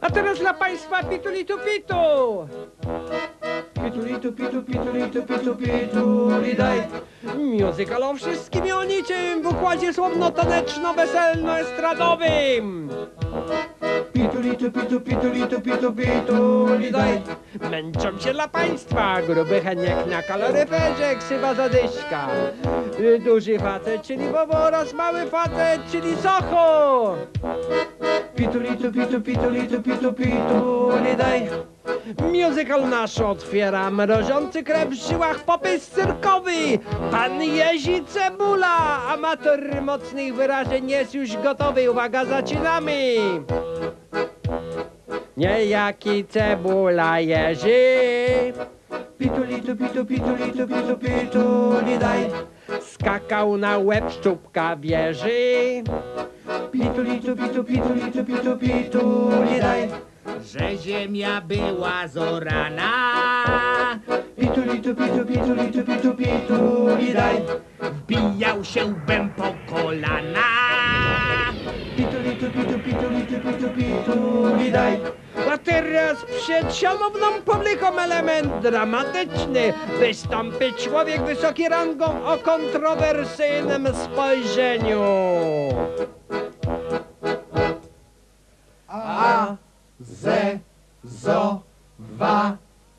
A teraz dla państwa pitulitu pitu! Pitulitu pitu, pitulitu pitu, pitulidaj. Musical o wszystkim i o niczym w układzie słowno-taneczno-weselno-estradowym. Pitulitu pitu, pitulitu pitu, pitulidaj. Męczą się dla państwa gruby heniek na kaloryferze, ksywa zadyszka. Duży facet, czyli Bobo oraz mały facet, czyli Socho. Pitulitu, pitu, pitulitu, pitu, pitulidaj. Musical nasz otwiera mrożący krew w żyłach popys cyrkowy. Pan Jezi Cebula, amator mocnych wyrażeń jest już gotowy. Uwaga, zaczynamy. Niejaki Cebula Jerzy. Pitulitu, pitu, pitulitu, pitu, pitulidaj. Skakał na łeb szczupka wieży. Pitulitu, pitu, pitulitu, pitu, pitulidaj. że ziemia była zorana. Pitulitu, pitu, pitulitu, pitu, pitulidaj. Wbijał się łbem po kolana. Pitulitu, pitu, pitulitu, pitu, pitulidaj. A teraz przed szanowną publiką element dramatyczny. Wystąpi człowiek wysoki rangą o kontrowersyjnym spojrzeniu. A, Z, ZO, WA,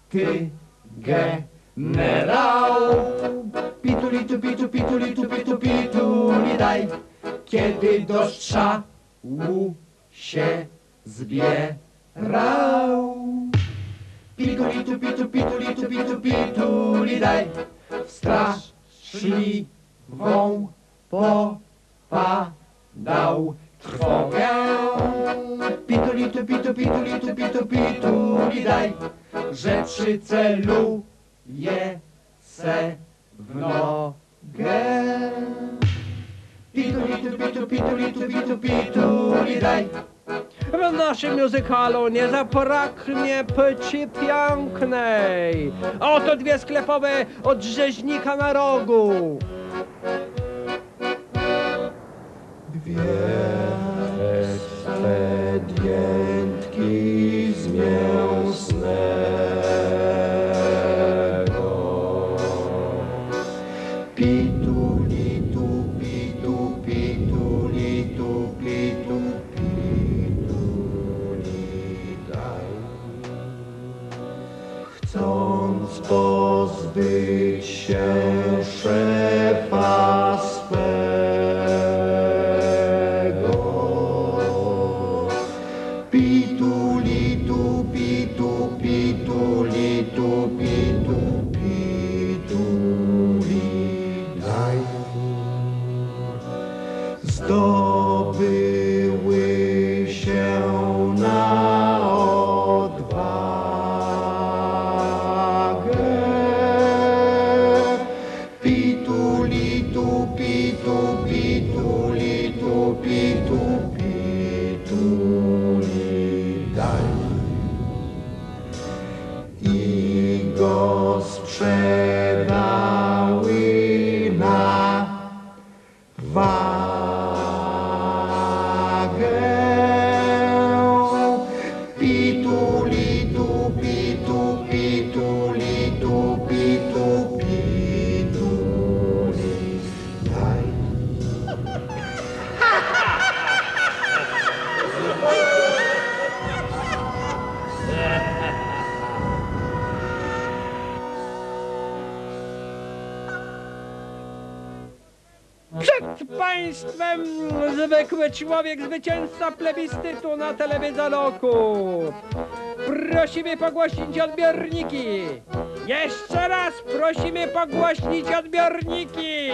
TY, Generał. Pitulitu, pitu, pitulitu, pitu, pitulidaj. Kiedy do strzału się zbierał. Pitulitu, pitu, pitulitu, pitu, pitulidaj. Straszliwą popadał trwogę. Pitulitu, pitu, pitulitu, pitu, pitulidaj. Że przyceluje se w nogę. Pitulitu, pitu, pitulitu, pitu, pitulidaj. Naszym muzykalu nie zabraknie płci pięknej. Oto dwie sklepowe od rzeźnika na rogu. Dwie ekspedientki pozbyć się szefa swego. Pitu, litu, pitu, pitu, litu, pitu, pitu, lidaj. Zdobyły pitu, pitu, państwem zwykły człowiek, zwycięzca plebiscytu na telewizor roku. Prosimy pogłośnić odbiorniki. Jeszcze raz prosimy pogłośnić odbiorniki.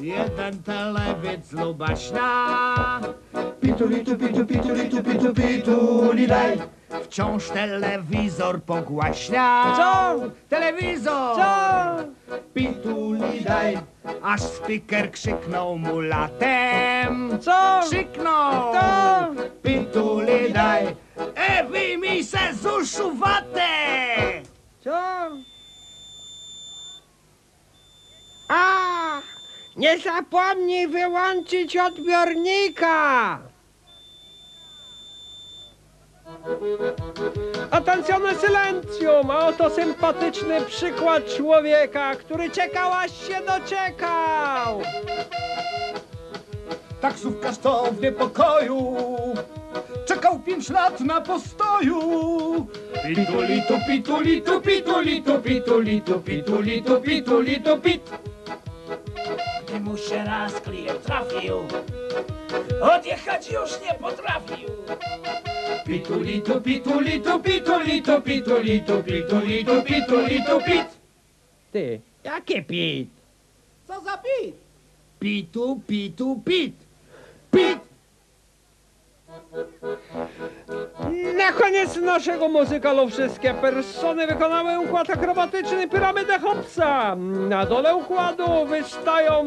Jeden telewidz lubaśna. Pitu, litu, pitu, pitu, litu, pitu, pitu, lidaj. Wciąż telewizor pogłaśnia. Co? Telewizor! Co? Pitu, lidaj. Aż speaker krzyknął mu latem. Co? Krzyknął! To? Pitu, lidaj. E, wyjmij se z uszu watę! Co? A! Nie zapomnij wyłączyć odbiornika! Attenzione silencium! A oto sympatyczny przykład człowieka, który czekał aż się doczekał! Taksówkarz to w niepokoju Czekał pięć lat na postoju Pitulitu, pitulitu, pitulitu, pitulitu, pitulitu, pitulitu, pit Gdy mu się raz klient trafił, odjechać już nie potrafił. Pitulitu, pitulitu, pitulitu, pitulitu, pitulitu, pitulitu, pit Ty, jakie pit? Co za pit? Pitu, pitu, pit. Pit! Koniec naszego muzykalu wszystkie persony wykonały układ akrobatyczny piramidę Hopsa. Na dole układu wystają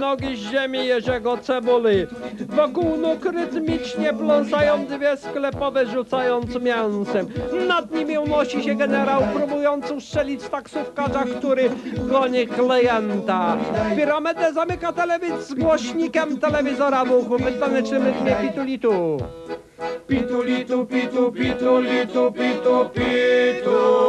nogi z ziemi Jerzego Cebuli. Wokół nóg rytmicznie pląsają dwie sklepowe rzucając mięsem. Nad nimi unosi się generał próbujący ustrzelić taksówkarza, który goni klienta. Piramidę zamyka telewizor z głośnikiem telewizora w uchu w tanecznym rytmie pitulitu. Pitulitu, pitu, pitulitu, pitu, pitulitu